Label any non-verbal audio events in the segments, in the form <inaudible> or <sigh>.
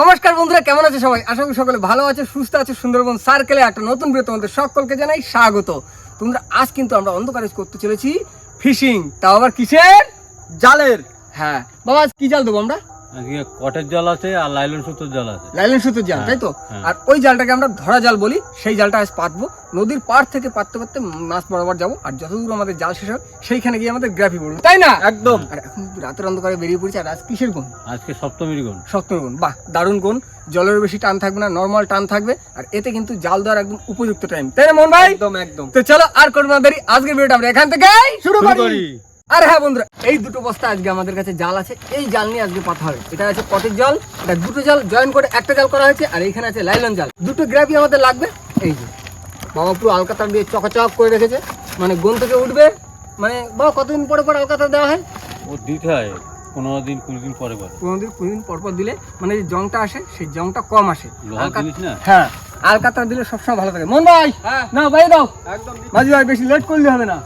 নমস্কার বন্ধুরা, কেমন আছে সবাই? আশা করি সকলে ভালো আছে, সুস্থ আছে, সুন্দরবন সার্কেলে একটা নতুন ভিডিও তোমাদের সকলকে জানাই স্বাগত। তোমরা আজ কিন্তু আমরা অন্ধকারে করতে চলেছি ফিশিং তাও আবার কিসের? জালের। হ্যাঁ বাবা, আজ কি জাল দেবো আমরা? কটের জল আছে আর লাইলন সুতোর জল আছে। লাইলেন সুতোর জাল তাই তো? হ্যাঁ। আর ওই জালটাকে আমরা ধরা জাল বলি সেই জালটা আজ পাতবো। নদীর পাড় থেকে পাততে পাততে মাছ বরাবর যাব আর যতদূর আমাদের জাল শেষ হবে সেইখানে গিয়ে আমাদের গ্রাফি পড়বে তাই না? একদম। আর এখন রাতের অন্ধকারে বেরিয়ে পড়েছে আর আজ কিসের গুণ? আজকে সপ্তমীর গুণ। সপ্তমী গুণ বাহ দারুণ গুণ। জলের বেশি টান থাকবে না নর্মাল টান থাকবে আর এতে কিন্তু জাল দেওয়ার একদম উপযুক্ত টাইম তাই না মোহন ভাই? একদম একদম। তো চলো আর করব না দেরি আজকের ভিডিওটা আমরা এখান থেকে শুরু করি। আর হ্যাঁ বন্ধুরা এই দুটো বস্তা আজকে আমাদের কাছে জাল আছে। এই জাল নিয়ে আজকে পাতা হবে। এটা আছে কটের জল এটা দুটো জাল জয়েন করে একটা জাল করা হয়েছে আর এইখানে আছে লাইলন জাল। দুটো গ্রাফি আমাদের লাগবে এই যে। বাবা পুরো আলকাতার দিয়ে চকাচক করে রেখেছে। মানে গোন থেকে উঠবে মানে বাবা কতদিন পরে পরে আলকাতা দেওয়া হয়? ও দিতে হয় পনেরো দিন কুড়ি দিন পরে পরে। পনেরো দিন কুড়ি দিন পর পর দিলে মানে যে জংটা আসে সেই জংটা কম আসে। হ্যাঁ। আলকাতা দিলে সবসময় ভালো থাকে। মন ভাই হ্যাঁ। না ভাই দাও। মাঝি ভাই বেশি লেট করলে হবে না।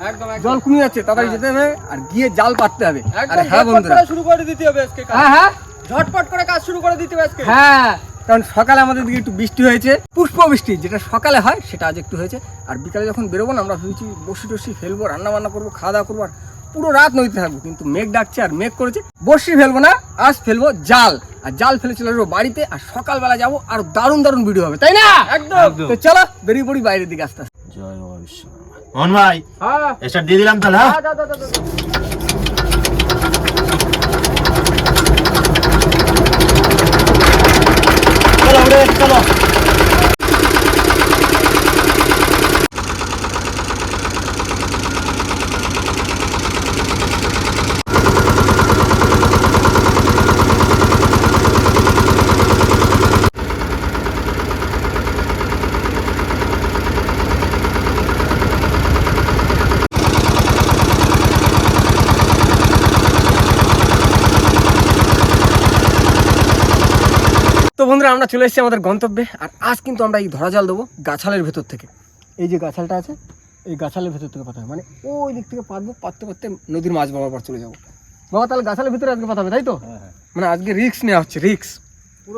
জল কমে যাচ্ছে তাড়াতাড়ি যেতে হবে আর গিয়ে জাল পাততে হবে। আরে হ্যাঁ বন্ধুরা। শুরু করে দিতে হবে আজকে। হ্যাঁ হ্যাঁ। ঝটপট করে কাজ শুরু করে দিতে হবে আজকে। হ্যাঁ কারণ সকালে আমাদের দিকে একটু বৃষ্টি হয়েছে পুষ্প বৃষ্টি যেটা সকালে হয় সেটা আজ একটু হয়েছে। আর বিকালে যখন বেরোবো না আমরা ভেবেছি বসি টসি ফেলব রান্না বান্না করব খাওয়া দাওয়া করব আর পুরো রাত নদীতে থাকব। কিন্তু মেঘ ডাকছে আর মেঘ করেছে বসি ফেলব না আজ ফেলব জাল। আর জাল ফেলে চলে আসব বাড়িতে আর সকালবেলা যাব আর দারুণ দারুণ ভিডিও হবে তাই না? একদম। তো চলো বেরিয়ে পড়ি বাইরের দিকে আস্তে আস্তে। জয় বাবা ভাই হ্যাঁ। এসব দিয়ে দিলাম তাহলে হ্যাঁ? চলো চলো। বন্ধুরা আমরা চলে এসেছি আমাদের গন্তব্যে আর আজ কিন্তু আমরা এই ধরা জাল দেবো গাছালের ভেতর থেকে। এই যে গাছালটা আছে এই গাছালের ভেতর থেকে পাঠাবে মানে ওই দিক থেকে পাতবো পাততে পাততে নদীর মাছ বরাবর চলে যাব। বাবা তাহলে গাছালের ভিতরে আজকে পাঠাবে তাই তো? হ্যাঁ হ্যাঁ। মানে আজকে রিক্স নেওয়া হচ্ছে রিক্স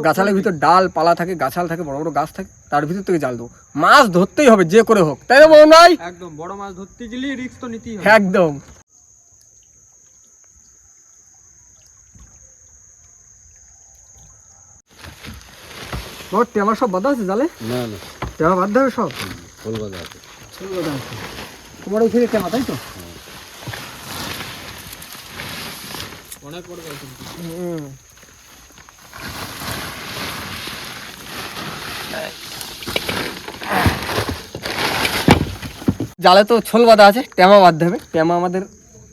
গাছালের ভিতর ডাল পালা থাকে গাছাল থাকে বড় বড় গাছ থাকে তার ভিতর থেকে জাল দেবো। মাছ ধরতেই হবে যে করে হোক। তাই না মোহন ভাই একদম বড় মাছ ধরতে গেলে রিস্ক তো নিতেই হবে। একদম। ওর টেমা সব বাধা আছে জালে? না না। টেমা বাধ্য হবে সব? ফুল বাজা আছে। তোমার ওই থেকে টেমা তাই তো? অনেক বড় হুম। জালে তো ছোল বাঁধা আছে টেমা বাঁধতে হবে টেমা আমাদের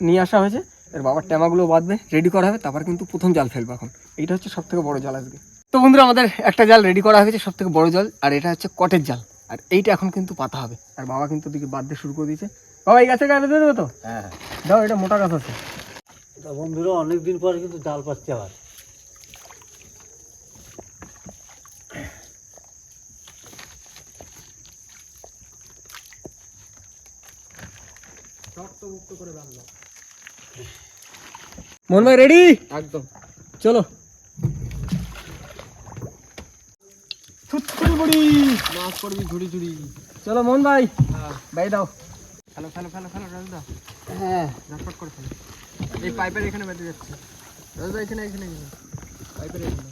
নিয়ে আসা হয়েছে। এর বাবার টেমাগুলো বাঁধবে রেডি করা হবে তারপর কিন্তু প্রথম জাল ফেলব এখন। এইটা হচ্ছে সব থেকে বড় জাল আজকে। তো বন্ধুরা আমাদের একটা জাল রেডি করা হয়েছে সব থেকে বড় জাল আর এটা হচ্ছে কটের জাল। আর এইটা এখন কিন্তু পাতা হবে। আর বাবা কিন্তু দিকে বাঁধতে শুরু করে দিয়েছে। বাবা এই গাছে গায়ে দেবে তো? হ্যাঁ হ্যাঁ। দাও এটা মোটা গাছ আছে। বন্ধুরা অনেক দিন পরে কিন্তু জাল পাচ্ছে আবার। করে মন ভাই রেডি একদম। চলো। থুতথুরি বুড়ি মাছ পড়বি ঝুড়ি ঝুড়ি। চলো মোহন ভাই হ্যাঁ। ভাই দাও। ফেলো ফেলো ফেলো ফেলো রাজদা হ্যাঁ। ঝটপট করে ফেলো। এই পাইপের এখানে বেঁধে যাচ্ছে। রাজদা এখানে এখানে এখানে। পাইপের এখানে।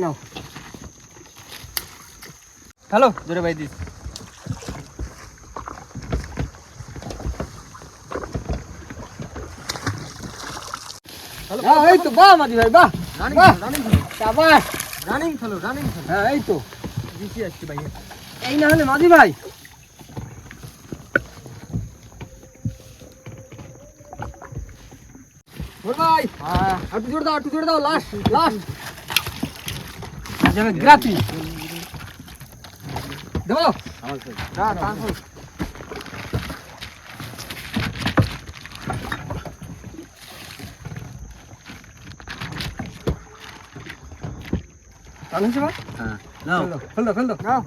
নাও। হ্যালো জোরে ভাই দিস। হ্যাঁ এই তো বাহ মাঝি ভাই বাহ বাহ সাবাস রানিং ফেলো রানিং ফেলো হ্যাঁ এই তো। দিচ্ছি আসছি ভাই। এই না হলে মাঝি ভাই। ভাই। হ্যাঁ। একটু জোরে দাও একটু জোরে দাও লাস্ট লাস্ট যাবে গ্রাফি দেবো? কাছে। ট্রান্সফার টান হয়েছে ভাই হ্যাঁ নাও। ফেল দাও ফেল দাও নাও।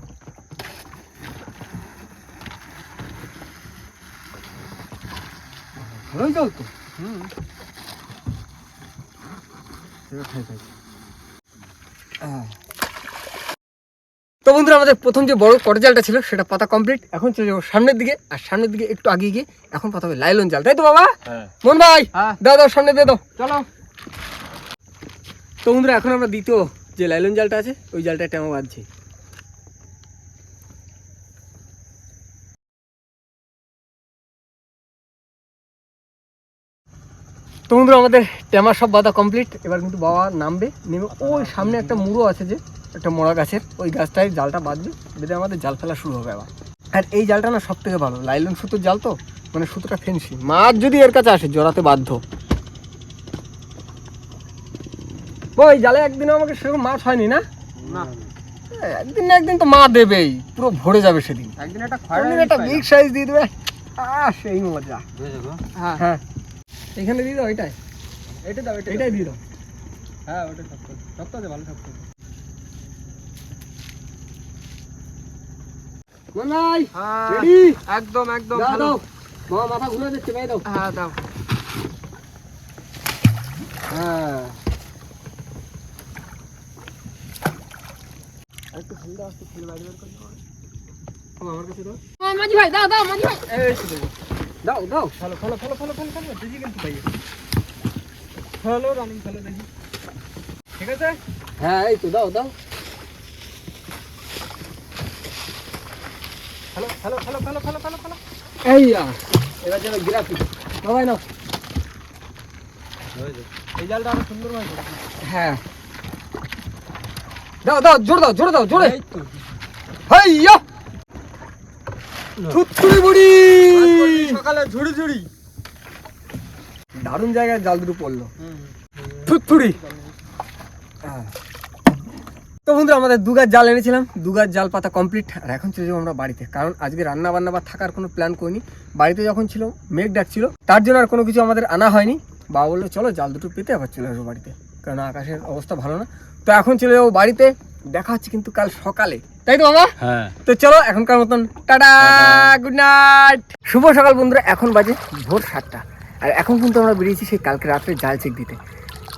ভালোই জল তো। হুম। তো বন্ধুরা আমাদের প্রথম যে বড় কট জালটা ছিল সেটা পাতা কমপ্লিট এখন চলে যাব সামনের দিকে আর সামনের দিকে একটু আগিয়ে গিয়ে এখন পাতা হবে লাইলন জাল। তাই তো বাবা? হ্যাঁ। মন ভাই হ্যাঁ। দাও দাও সামনে দিয়ে দাও। চলো। তো বন্ধুরা এখন আমরা দ্বিতীয় যে লাইলন জালটা আছে, ওই জালটা টেমা বাঁধছি। তো বন্ধুরা, আমাদের টেমা সব বাঁধা কমপ্লিট এবার কিন্তু বাবা নামবে, নেমে ওই সামনে একটা মুড়ো আছে যে, একটা মোড়া গাছের, ওই গাছটায় জালটা বাঁধবে, বেঁধে আমাদের জাল ফেলা শুরু হবে আবার। আর এই জালটা না সব থেকে ভালো, লাইলন সুতোর জাল তো মানে সুতোটা ফেন্সি মাছ যদি এর কাছে আসে, জড়াতে বাধ্য। ওই জালে একদিনও আমাকে সেরকম মাছ হয়নি না? একদিন না একদিন তো মা দেবেই পুরো ভরে যাবে সেদিন। একদিন একটা একদিন একটা বিগ সাইজ দিয়ে দেবে। আহ সেই মজা। হ্যাঁ। হ্যাঁ। এখানে দিয়ে দাও এটাই। এটা দাও এটা এটাই দিয়ে দাও। হ্যাঁ ওটা শক্ত শক্ত আছে ভালো শক্ত হ্যাঁ। রেডি একদম একদম ভালো। মাথা ঘুরে ভাই দাও। হ্যাঁ দাও। হ্যাঁ। মাঝি ভাই দাও দাও মাঝি ভাই দাও দাও follow follow follow follow follow follow দেখি কিন্তু ফলো রানিং ফলো দেখি ঠিক আছে হ্যাঁ এই তো দাও দাও follow follow follow follow follow এই আ, এবার যেন গ্রাফিক সবাই নাও এই জালটা আরও সুন্দর হয় হ্যাঁ দাও দাও জোরে দাও জোরে দাও জোরে। হাইয়া! থুতথুড়ি বুড়ি। সকালে ঝুড়ি ঝুড়ি। দারুণ জায়গায় জাল দুটো পড়ল। থুতথুড়ি। হ্যাঁ। তো বন্ধু আমাদের দুগার জাল এনেছিলাম। দুগার জাল পাতা কমপ্লিট আর এখন চলে যাব আমরা বাড়িতে। কারণ আজকে রান্না বান্না বা থাকার কোনো প্ল্যান করিনি। বাড়িতে যখন ছিল মেঘ ডাকছিল। তার জন্য আর কোনো কিছু আমাদের আনা হয়নি। বাবা বলল চলো জাল দুটো পেতে আবার চলে আসব বাড়িতে। কারণ আকাশের অবস্থা ভালো না। তো এখন চলে যাব বাড়িতে। দেখা হচ্ছে কিন্তু কাল সকালে। তাই তো বাবা হ্যাঁ। তো চলো এখনকার মতন টাটা গুড নাইট শুভ সকাল বন্ধুরা এখন বাজে ভোর সাতটা। আর এখন কিন্তু আমরা বেরিয়েছি সেই কালকে রাত্রে জাল চেক দিতে।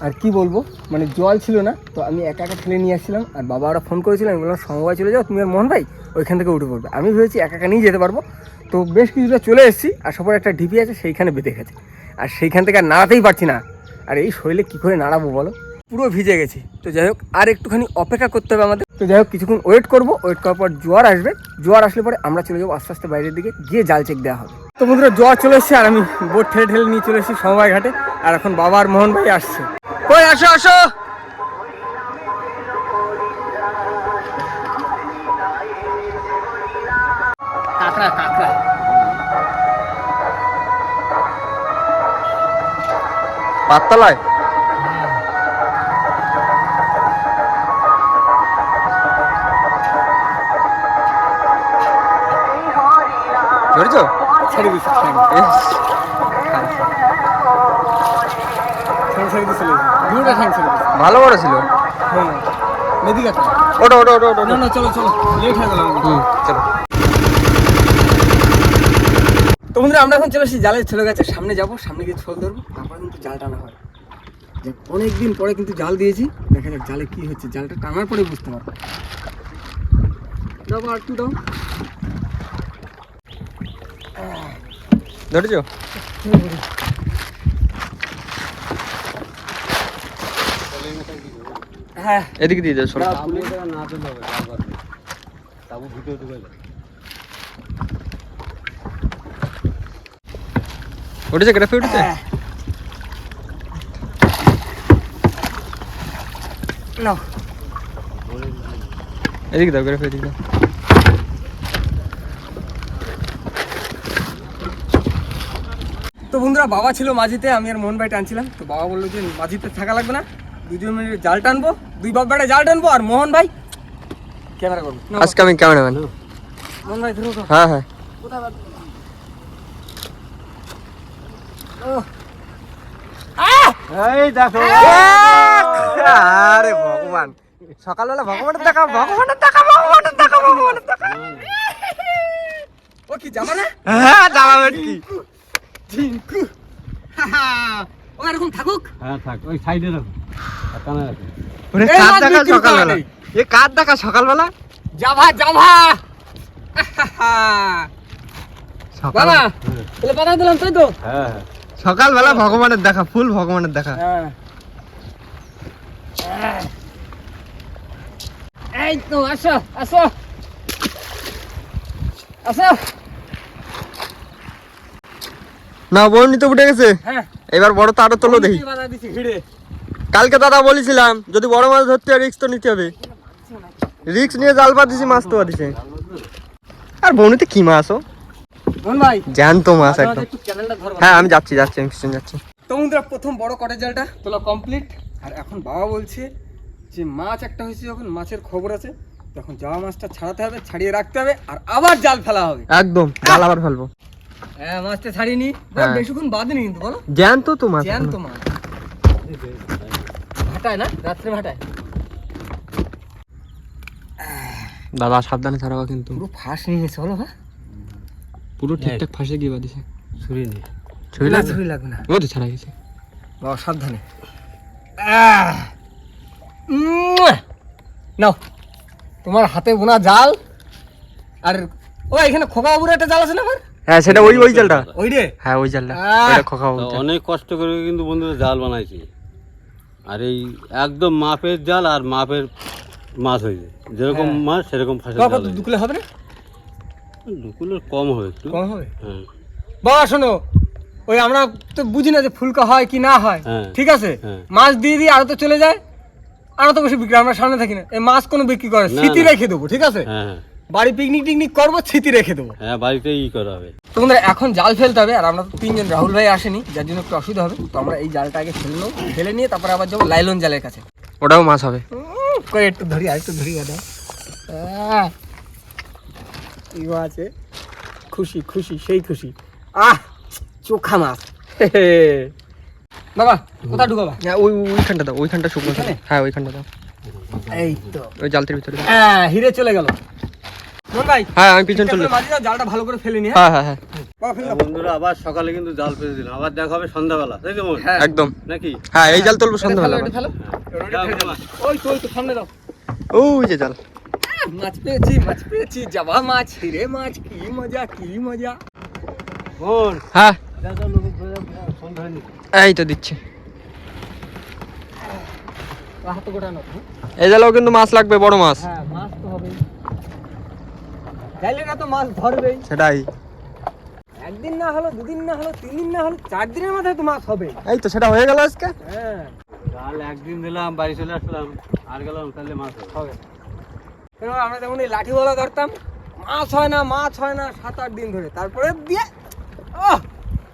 আর কি বলব মানে জল ছিল না তো আমি একা একা ঠেলে নিয়ে আসছিলাম। আর বাবা ওরা ফোন করেছিল আমি বললাম সমবায় চলে যাও তুমি আর মোহন ভাই ওইখান থেকে উঠে পড়বে। আমি ভেবেছি একা একা নিয়ে যেতে পারব। তো বেশ কিছুটা চলে এসেছি আর সবার একটা ঢিপি আছে সেইখানে বেঁধে গেছে। আর সেইখান থেকে আর নাড়াতেই পারছি না। আর এই শরীরে কী করে নাড়াবো বলো? পুরো ভিজে গেছি। তো যাই হোক, আর একটুখানি অপেক্ষা করতে হবে আমাদের। তো যাই হোক, কিছুক্ষণ ওয়েট করব। ওয়েট করার পর জোয়ার আসবে। জোয়ার আসলে পরে আমরা চলে যাব আস্তে আস্তে বাইরের দিকে। গিয়ে জাল চেক দেওয়া হবে। তো বন্ধুরা জোয়ার চলে এসেছে আর আমি বোট ঠেলে ঠেলে নিয়ে চলে এসেছি সমবায় ঘাটে। আর এখন বাবা আর মোহন ভাই আসছে। ওই আসো আসো! কাঁকড়া কাঁকড়া। ধরেছো? ছেড়ে দিচ্ছি দিচ্ছি। ভালো বড় ছিল ওটা ওটা ওটা ওটা না না চলো চলো। লেট হয়ে গেল চলো। তো বন্ধুরা আমরা এখন চলে এসেছি জালের ছেলে গাছের সামনে যাব সামনে গিয়ে ছোল ধরবো। জাল টানা হয়। যে অনেক দিন পরে কিন্তু জাল দিয়েছি দেখা যাক জালে কি হচ্ছে। জালটা টানার পরে বুঝতে পারব। দাও আর একটু দাও। ধরেছো? হ্যাঁ। এদিকে দিয়ে দাও সরো। দাও, তাবু এটা না দিলে হবে তাবু ভিতরে ঢুকে উঠেছে গ্রাফে উঠেছে এদিকে দাও গ্রাফে এদিকে দাও। তো বন্ধুরা বাবা ছিল মাঝিতে আমি আর মোহন ভাই টানছিলাম। তো বাবা বলল যে মাঝিতে থাকা লাগবে না দুজন মিনিট জাল টানবো দুই বাপ বেড়ে জাল টানবো আর মোহন ভাই ক্যামেরা করব। নাও, আজকে আমি ক্যামেরাম্যান। মোহন ভাই ধরো হ্যাঁ হ্যাঁ। কোথায় ও। এই দেখো। আরে ভগবান। সকালবেলা ভগবানের দেখা ভগবানের দেখা ভগবানের দেখা ভগবানের দেখা। ও কি জামা না? হ্যাঁ কি ঝিঙ্কু। ও এরকম থাকুক? হ্যাঁ থাক ওই সাইডে রাখো কানে রাখো। ওরে কার দেখা সকালবেলা। এ কার দেখা সকালবেলা? জাভা জাভা সকাল বাবা তাহলে পাতা দিলাম তাই তো? হ্যাঁ হ্যাঁ। সকালবেলা ভগবানের দেখা ফুল ভগবানের দেখা। হ্যাঁ। এই তো আসো আসো আসো না বর্ণিত উঠে গেছে। হ্যাঁ। এবার বড় তো আরও তোলো দেখি। কালকে দাদা বলেছিলাম যদি বড় মাছ ধরতে হয় রিক্স তো নিতে হবে। রিক্স নিয়ে জাল পাতিছি মাছ তো পাতিছে আর বর্ণিতে কি মাছ ও? ভাই। জ্যান্ত মাছ একদম। চ্যানেলটা ধরো। হ্যাঁ আমি যাচ্ছি যাচ্ছি আমি যাচ্ছি। তো বন্ধুরা প্রথম বড় কটের জালটা তোলা কমপ্লিট আর এখন বাবা বলছে যে মাছ একটা হয়েছে যখন মাছের খবর আছে তখন যাওয়া মাছটা ছাড়াতে হবে ছাড়িয়ে রাখতে হবে আর আবার জাল ফেলা হবে। একদম জাল আবার ফেলব। হ্যাঁ মাছটা ছাড়িনি হ্যাঁ। বেশিক্ষণ বাঁধেনি কিন্তু বলো। জ্যান্ত তো মাছ জ্যান্ত মাছ। ভাটায় না? রাত্রে ভাটায়। দাদা সাবধানে ছাড়াবো কিন্তু। পুরো ফাঁস নিয়ে গেছে বলো হ্যাঁ। পুরো ঠিকঠাক ফাঁসে গিয়ে বাদিছে ছুরি নেই ছুরি না লাগবে ছুরি লাগবে না। ও তো ছাড়া গেছে। বাবা সাবধানে! নাও তোমার হাতে বোনা জাল। আর ও এখানে খোকা বাবুর একটা জাল আছে না আমার? হ্যাঁ সেটা ওই ওই জালটা। ওই রে? হ্যাঁ ওই জালটা! খোকা তা বলতে অনেক কষ্ট করে কিন্তু বন্ধুরা জাল বানাইছি। আর এই একদম মাপের জাল আর মাপের মাছ হয়েছে যেরকম হ্যাঁ। মাছ সেরকম বাবা জাল দুকুলে হবে না দুকুলের কম হবে একটু। কম হবে? হ্যাঁ। বাবা শোনো ওই আমরা তো বুঝি না যে ফুলকা হয় কি না হয়। হ্যাঁ। ঠিক আছে? হ্যাঁ। মাছ দিয়ে দিয়ে আরও তো চলে যায় আরও তো বেশি বিক্রি আমরা সামনে থাকি না। এই মাছ কোনো বিক্রি করে স্মৃতি। রেখে দেবো ঠিক আছে? হ্যাঁ বাড়ি পিকনিক টিকনিক করব স্মৃতি রেখে দেবো। হ্যাঁ বাড়িতে ই করা হবে। তো বন্ধুরা এখন জাল ফেলতে হবে আর আমরা তো তিনজন রাহুল ভাই আসেনি যার জন্য একটু অসুবিধা হবে। তো আমরা এই জালটা আগে ফেলে নেব ফেলে নিয়ে তারপরে আবার যাব লাইলন জালের কাছে। ওটাও মাছ হবে। উম, একটু ধরি আর একটু ধরি দাদা আছে খুশি খুশি সেই খুশি। আহ! চোখা মাছ বাবা কোথায় ঢুকাবা? হ্যাঁ ওই ওই- ওইখানটা দাও ওইখানটা শুকনো? হ্যাঁ ওইখানটা দাও। এই তো। ওই জালটির ভিতরে হ্যাঁ হিরে চলে গেল। ভাই হ্যাঁ আমি পিছন চলে জালটা ভালো করে ফেলে নি হ্যাঁ হ্যাঁ হ্যাঁ। হ্যাঁ ফেলে। বন্ধুরা আবার সকালে কিন্তু জাল পেতে দিলাম। আবার দেখা হবে সন্ধ্যাবেলা তাই তো হ্যাঁ। একদম। নাকি? হ্যাঁ এই জাল তুলবো সন্ধ্যাবেলা ফেলো, ফেলো। ফেলে। ওই তো ওই তো সামনে দাও। ওই যে জাল। মাছ পেয়েছি মাছ পেয়েছি যাবা মাছ হিরে মাছ কি মজা কি মজা। হ্যাঁ। এই তো দিচ্ছি। হাতে এই জালেও কিন্তু মাছ লাগবে বড় মাছ। হ্যাঁ মাছ তো হবে যাইলে না তো মাছ ধরবেই। সেটাই। একদিন না হলো দুদিন না হলো তিন দিন না হলো চার দিনের মাথায় তো মাছ হবে এই তো সেটা হয়ে গেল আজকে। হ্যাঁ। জাল একদিন দিলাম বাড়ি চলে আসলাম আর গেলাম তাহলে মাছ হবে। হবে। কেন আমরা যেমন এই লাঠিওয়ালা ধরতাম মাছ হয় না মাছ হয় না সাত আট দিন ধরে। তারপরে দিয়ে ও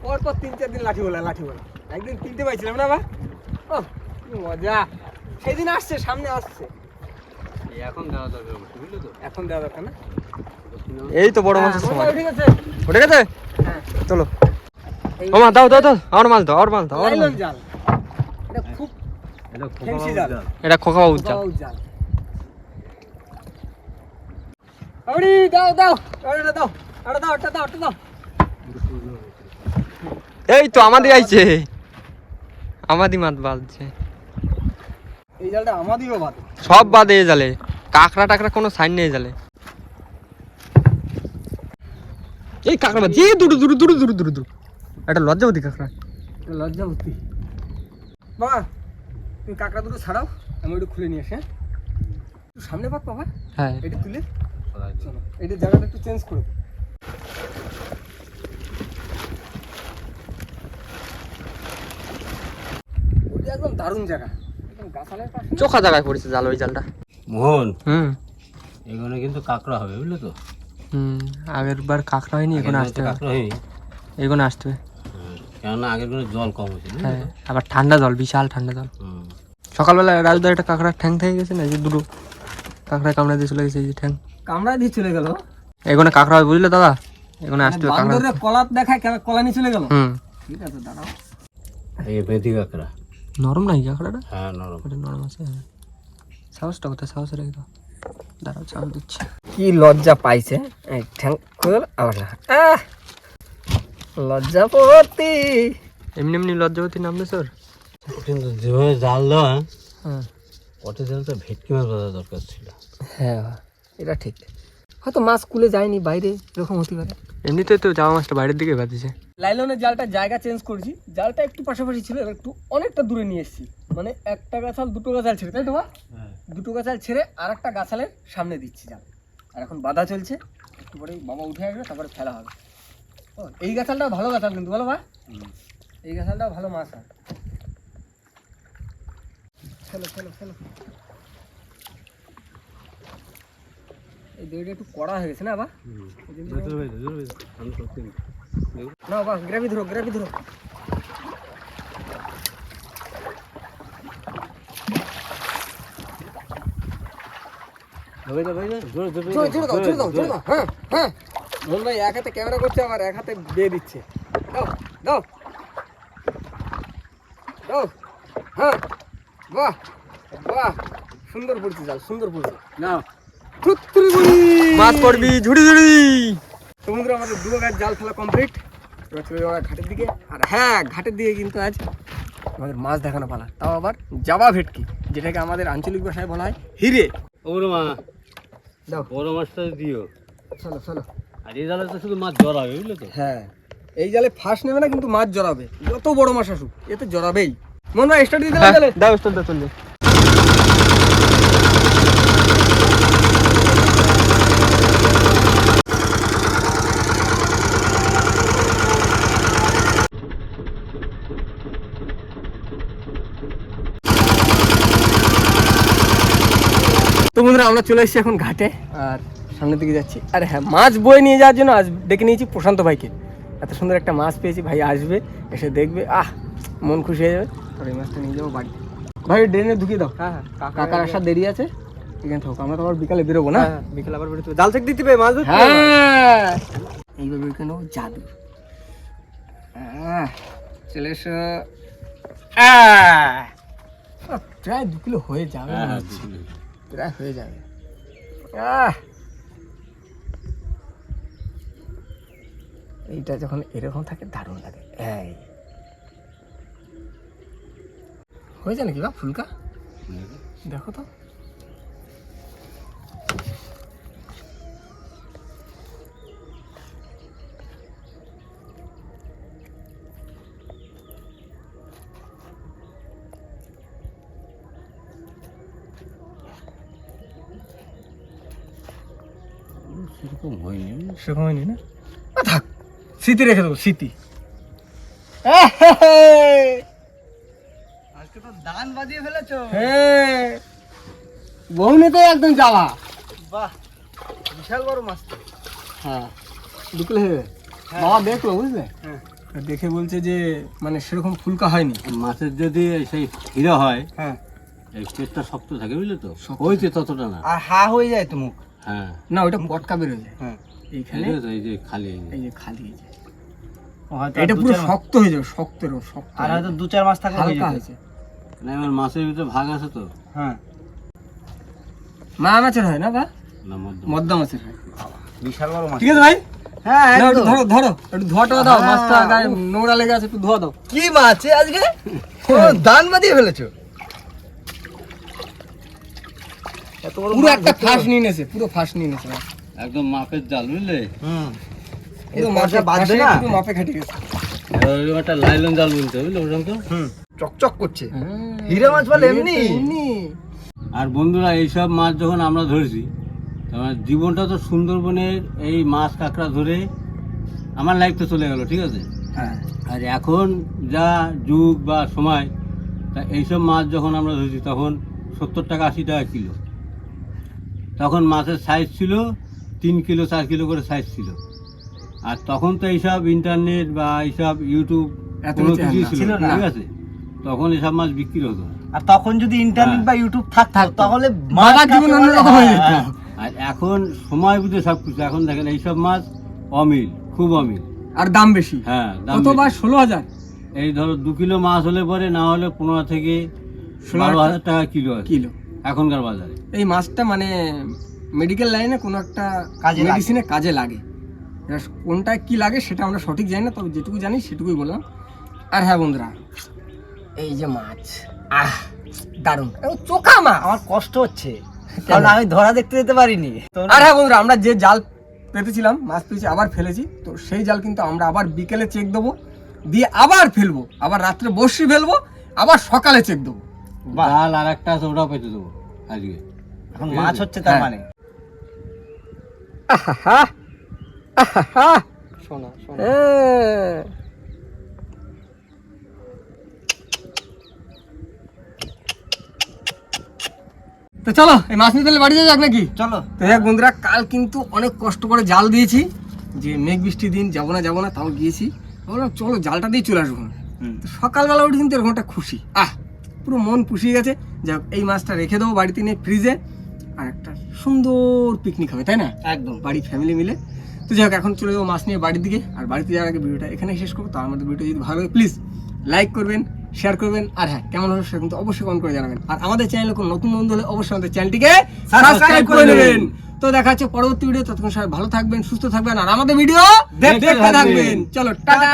পরপর তিন চার দিন লাঠিওয়ালা লাঠিওয়ালা একদিন কিনতে পাইছিলাম না বা? ও মজা। সেদিন আসছে সামনে আসছে। এই এখন দেওয়া দরকার বুঝলি তো? এখন দেওয়া দরকার না? এই তো বড় হ্যাঁ, মাছের সময় ঠিক আছে। উঠে গেছে হ্যাঁ। চলো। ও মা দাও দাও দাও। আর মাছ দাও আর মাছ দাও আর মাছ জাল। এটা খুব এটা খোকা বাবুর জাল। জাল। এটা খোকা বাবু জাল। আরে দাও দাও। আরে দাও আরে দাও আরে দাও আরে দাও। এই তো আমাদের আইছে। আমাদি মাছ বাজছে। এই জালটা আমাদেরও বাদ সব বাদে এই জালে। কাঁকড়া টাকড়া কোনো সাইন নেই জালে। এই কাঁকড়া বাদ যে দূর দূর দূর দূর দূর দূর। এটা লজ্জাবতী কাঁকড়া। লজ্জাবতী। বাবা তুমি কাঁকড়া দুটো ছাড়াও আমি একটু খুলে নিয়ে আসি হ্যাঁ? সামনে পাক বাবা। হ্যাঁ। এটা তুলে। চলো এটা জায়গাটা একটু চেঞ্জ করে দাও। ওটা একদম দারুণ জায়গা। একদম গাছালের পাশে চোখা জায়গায় পড়েছে জাল ওই জালটা। মোহন হুম। এখানে কিন্তু কাঁকড়া হবে বুঝলে তো? হুম আগের বার কাঁকড়া হয়নি এখন আসতে হবে। কাঁকড়া হয়নি? এখন আসতে হবে। হ্যাঁ, কেননা আগের কোনো জল কম হয়েছে হ্যাঁ আবার ঠান্ডা জল বিশাল ঠান্ডা জল। সকালবেলা রাজদার একটা কাঁকড়া ঠ্যাং থেকে গেছে না যে দুটো কাঁকড়া কামড়া দিয়ে চলে গেছে এই যে ঠ্যাং। কামড়া দিয়ে চলে গেল? এখানে কাঁকড়া হবে বুঝলে দাদা? এখানে আসতে হবে কাঁকড়া। বান্দরে দেখায় কলা নিয়ে চলে গেল? হুম। ঠিক আছে দাঁড়াও। এই বেদি কাঁকড়া। নরম নাই কাঁকড়াটা হ্যাঁ নরম। ওটা নরম আছে হ্যাঁ। সাহসটা কোথায়? সাহস রেখে দাও। দাঁড়াও সাহস দিচ্ছি। কি লজ্জা পাইছে ঠ্যাং আবার না। আহ! লজ্জা পড়তি এমনি এমনি লজ্জাবতী নামলে স্যার কিন্তু যেভাবে জাল দেওয়া হ্যাঁ। ওটা জালটা ভেটকি মাছ বাঁধা দরকার ছিল। হ্যাঁ এটা ঠিক। হয়তো মাছ কুলে যায়নি বাইরে এরকম হতে পারে। এমনিতে তো জামা মাছটা বাইরের দিকে বাঁধিছে। লাইলনের জালটা জায়গা চেঞ্জ করেছি। জালটা একটু পাশাপাশি ছিল একটু অনেকটা দূরে নিয়ে এসেছি। মানে একটা গাছাল দুটো গাছাল ছেড়ে তাই তো বা? দুটো গাছাল ছেড়ে আর একটা গাছালের সামনে দিচ্ছি জাল। আর এখন বাধা চলছে। একটু পরে বাবা উঠে আসবে তারপরে ফেলা হবে। ও এই গাছালটাও ভালো গাছাল কিন্তু বলো বা এই গাছালটাও ভালো মাছ আর চলো চলো চলো। এই দইটা একটু কড়া হয়ে গেছে না বা? না গ্রাভি ধরো গ্রাভি ধরো। এক হাতে ক্যামেরা করছে আবার এক হাতে দিয়ে দিচ্ছে। দাও দাও। দাও হ্যাঁ। বাহ বাহ। সুন্দর পড়ছে জাল সুন্দর পড়ছে। না মাছ পড়বি ঝুড়ি ঝুড়ি। সমুদ্র আমাদের দু গাছ জাল ফেলা কমপ্লিট এবার চলে যাওয়া ঘাটের দিকে। আর হ্যাঁ ঘাটের দিকে কিন্তু আজ আমাদের মাছ দেখানো পালা। তাও আবার জাবা ভেটকি যেটাকে আমাদের আঞ্চলিক ভাষায় বলা হয় হিরে। ওর মা দাও। বড় মাছটা দিও। চলো চলো। আর এই জালে তো শুধু মাছ জড়াবে বুঝলে তো? হ্যাঁ এই জালে ফাঁস নেবে না কিন্তু মাছ জড়াবে। যত বড় মাছ আসুক এতে জড়াবেই। মনে হয় স্টার্ট দিতে হ্যাঁ, গেলে দাও চল দাও চল আমরা চলে এসেছি এখন ঘাটে আর সামনের দিকে যাচ্ছি। আর হ্যাঁ মাছ বয়ে নিয়ে যাওয়ার জন্য আজ ডেকে নিয়েছি প্রশান্ত ভাইকে। এত সুন্দর একটা মাছ পেয়েছি ভাই আসবে এসে দেখবে আহ মন খুশি হয়ে যাবে। আর এই মাছটা নিয়ে যাব বাড়ি। ভাই ড্রেনে ঢুকিয়ে দাও। হ্যাঁ হ্যাঁ কাকার আসার দেরি আছে এখানে থাকুক আমরা তো আবার বিকালে বেরোবো না? হ্যাঁ বিকেল আবার বেরোতে হবে। জাল থেকে দিতে হবে মাছ ধরতে হ্যাঁ। এইভাবে জাদু। আহ, চলে এসো। প্রায় দু কিলো হয়ে যাবে। হ্যাঁ। প্রায় হয়ে যাবে! এইটা যখন এরকম থাকে দারুণ লাগে। এই। হয়েছে নাকি বা ফুলকা? দেখো তো। সেরকম হয়নি সেরকম হয়নি না? থাক স্মৃতি রেখে দেবো স্মৃতি। আজকে তো দান বাজিয়ে ফেলেছো। হ্যাঁ বহুনেতে একদম যাওয়া। বাহ বিশাল বড় মাছ তো হ্যাঁ দুপুরে বাবা দেখল বুঝলে? হ্যাঁ। দেখে বলছে যে মানে সেরকম ফুলকা হয়নি। মাছের যদি সেই হিরা হয় হ্যাঁ। এই পেটটা শক্ত থাকে বুঝলে তো? হয়েছে ততটা না। আর হা হয়ে যায় তো মুখ। হ্যাঁ। না ওইটা পটকা বেরোয় হ্যাঁ। এইখানে এই যে- খালি এই যে। খালি এই যে। এটা পুরো শক্ত হয়ে যাবে শক্ত আর হয়তো দু চার মাস থাকলে হয়ে। হয়েছে। না এবার মাছের ভিতরে ভাগ আছে তো। হ্যাঁ। মা মাছের হয় না বা? না মদ্দা মাছের হয়। বিশাল বড় মাছ। ঠিক আছে ভাই? হ্যাঁ একটু একদম। ধরো ধরো একটু ধোয়া দাও হ্যাঁ। মাছটা নোংরা লেগে আছে একটু ধোয়া দাও। কি মাছ আজকে? <laughs> দান বাজিয়ে ফেলেছো এত বড় পুরো একটা ফাঁস নিয়ে নিয়েছে পুরো ফাঁস নিয়ে মাছ। একদম মাপের জাল বুঝলে? হুম। পুরো মাপে বাঁধবে না? পুরো মাপে খাটি গেছে। একটা লাইলন জাল বলতে বুঝলে ওরকম তো? হুম। চকচক করছে। হ্যাঁ, হিরে মাছ বলে এমনি? এমনি। আর বন্ধুরা এইসব মাছ যখন আমরা ধরেছি আমার জীবনটা তো সুন্দরবনের এই মাছ কাঁকড়া ধরে আমার লাইফ তো চলে গেল ঠিক আছে? হ্যাঁ। আর এখন যা যুগ বা সময় তা এইসব মাছ যখন আমরা ধরেছি তখন সত্তর টাকা আশি টাকা কিলো। তখন মাছের সাইজ ছিল তিন কিলো চার কিলো করে সাইজ ছিল। আর তখন তো এইসব ইন্টারনেট বা এইসব ইউটিউব এত কোনো কিছু ছিল না। ঠিক আছে? তখন এসব মাছ বিক্রি হতো। আর তখন যদি ইন্টারনেট হ্যাঁ। বা ইউটিউব তাহলে বাবার জীবন অন্যরকম হয়ে যেত। আর এখন সময় বুঝে সব কিছু। এখন দেখেন এইসব মাছ অমিল খুব অমিল। আর দাম বেশি। হ্যাঁ কত বা? ষোলো হাজার। এই ধরো দু কিলো মাছ হলে পরে না হলে পনেরো থেকে ষোলো হাজার টাকা কিলো কিলো। এখনকার বাজারে। এই মাছটা মানে মেডিকেল লাইনে কোনো একটা কাজে মেডিসিনে কাজে লাগে। কোনটা কি লাগে সেটা আমরা সঠিক জানি না তবে যেটুকু জানি সেটুকুই বললাম। আর হ্যাঁ বন্ধুরা এই যে মাছ আহ দারুণ। চোখা মাছ আমার কষ্ট হচ্ছে। কারণ আমি ধরা দেখতে যেতে পারিনি। আর হ্যাঁ বন্ধুরা আমরা যে জাল পেতেছিলাম মাছ পেয়েছি আবার ফেলেছি। তো সেই জাল কিন্তু আমরা আবার বিকেলে চেক দেবো। দিয়ে আবার ফেলব। আবার রাত্রে বসি ফেলব আবার সকালে চেক দেবো। জাল আর একটা আছে ওটাও পেতে দেবো আজকে। এখন মাছ হচ্ছে তার হ্যাঁ। মানে। শোনা শোনা। হ্যাঁ। তো চলো এই মাছ নিতে বাড়ি যাক নাকি? চলো। তো দেখ বন্ধুরা কাল কিন্তু অনেক কষ্ট করে জাল দিয়েছি। যে মেঘ বৃষ্টি দিন যাব না যাব না তাও গিয়েছি। বললাম চলো জালটা দিয়ে চলে আসব। হুম। সকালবেলা উঠে কিন্তু এরকম একটা খুশি। আহ পুরো মন পুষিয়ে গেছে। যাক এই মাছটা রেখে দেবো বাড়িতে নিয়ে ফ্রিজে আর একটা সুন্দর পিকনিক হবে তাই না? একদম। বাড়ি ফ্যামিলি মিলে। তো যাই হোক এখন চলে যাব মাছ নিয়ে বাড়ির দিকে আর বাড়িতে যাওয়ার আগে ভিডিওটা এখানে শেষ করব। তো আমাদের ভিডিও যদি ভালো লাগে প্লিজ লাইক করবেন শেয়ার করবেন আর হ্যাঁ কেমন হলো সেটা কিন্তু অবশ্যই কমেন্ট করে জানাবেন। আর আমাদের চ্যানেলে কোনো নতুন বন্ধু হলে অবশ্যই আমাদের চ্যানেলটিকে সাবস্ক্রাইব করে নেবেন। তো দেখা হচ্ছে পরবর্তী ভিডিও ততক্ষণ সবাই ভালো থাকবেন সুস্থ থাকবেন আর আমাদের ভিডিও দেখতে। থাকবেন। চলো টাটা।